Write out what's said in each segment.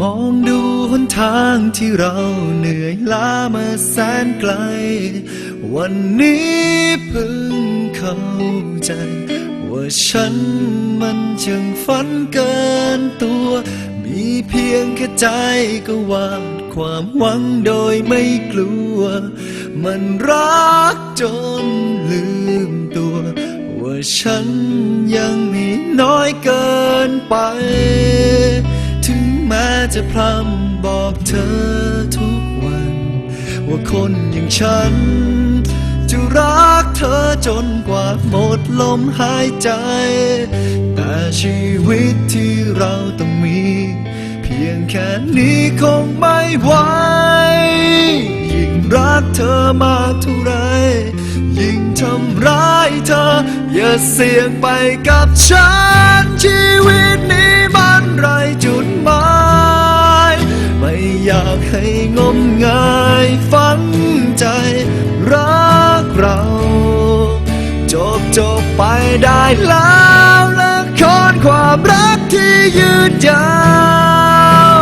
มองดูหนทางที่เราเหนื่อยล้ามาแสนไกล วันนี้เพิ่งเข้าใจ ว่าฉันมันจึงฝันเกินตัว มีเพียงแค่ใจก็วาดความหวังโดยไม่กลัว มันรักจนลืมตัว ว่าฉันยังมีน้อยเกินไป จะพร่ำบอกเธอทุกวัน ว่าคนอย่างฉัน จะรักเธอจนกว่าหมดลมหายใจ แต่ชีวิตที่เราต้องมี เพียงแค่นี้คงไม่ไหวยิ่งรักเธอมากเท่าไร ยิ่งทำร้ายเธอ อย่าเสี่ยงไปกับฉันชีวิต ให้งมงายฝังใจ รักเรา จบจบไปได้แล้วละครความรักที่ยืนยาว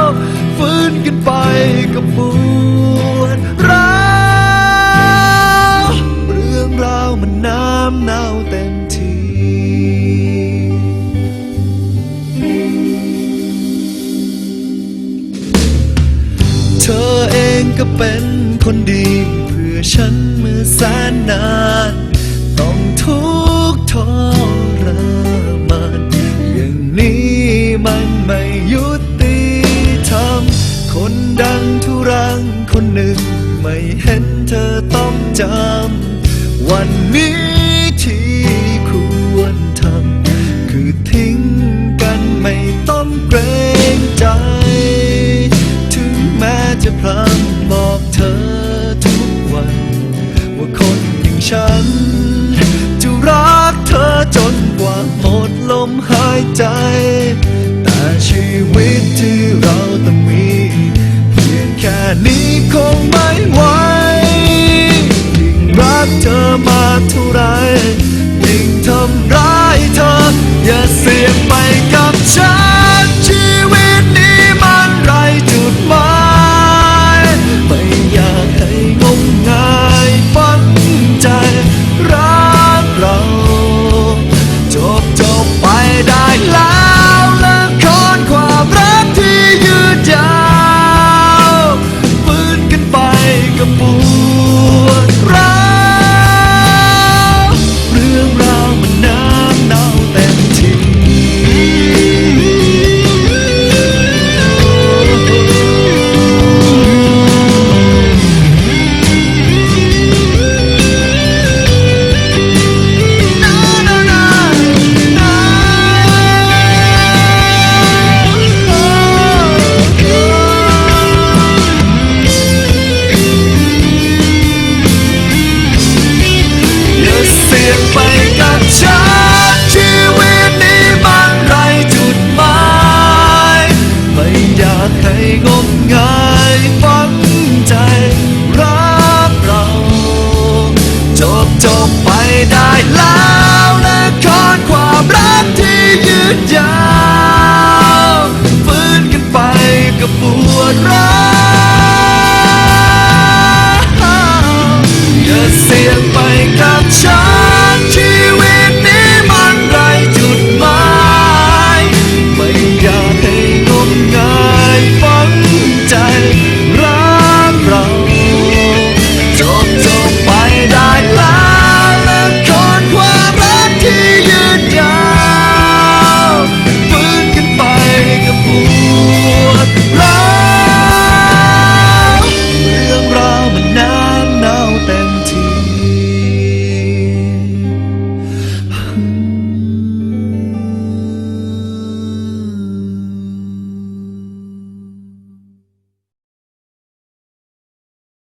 เป็นคนดีเพื่อฉันเมื่อแสนนาน ต้องทุกข์ทรมานอย่างนี้มันไม่ยุติธรรมคนดังทุรังคนหนึ่ง ไม่เห็นเธอต้องจำวันนี้ายใจ แต่ชีวิตที่เราต้องมี เพียงแค่นี้คงไม่ 开放。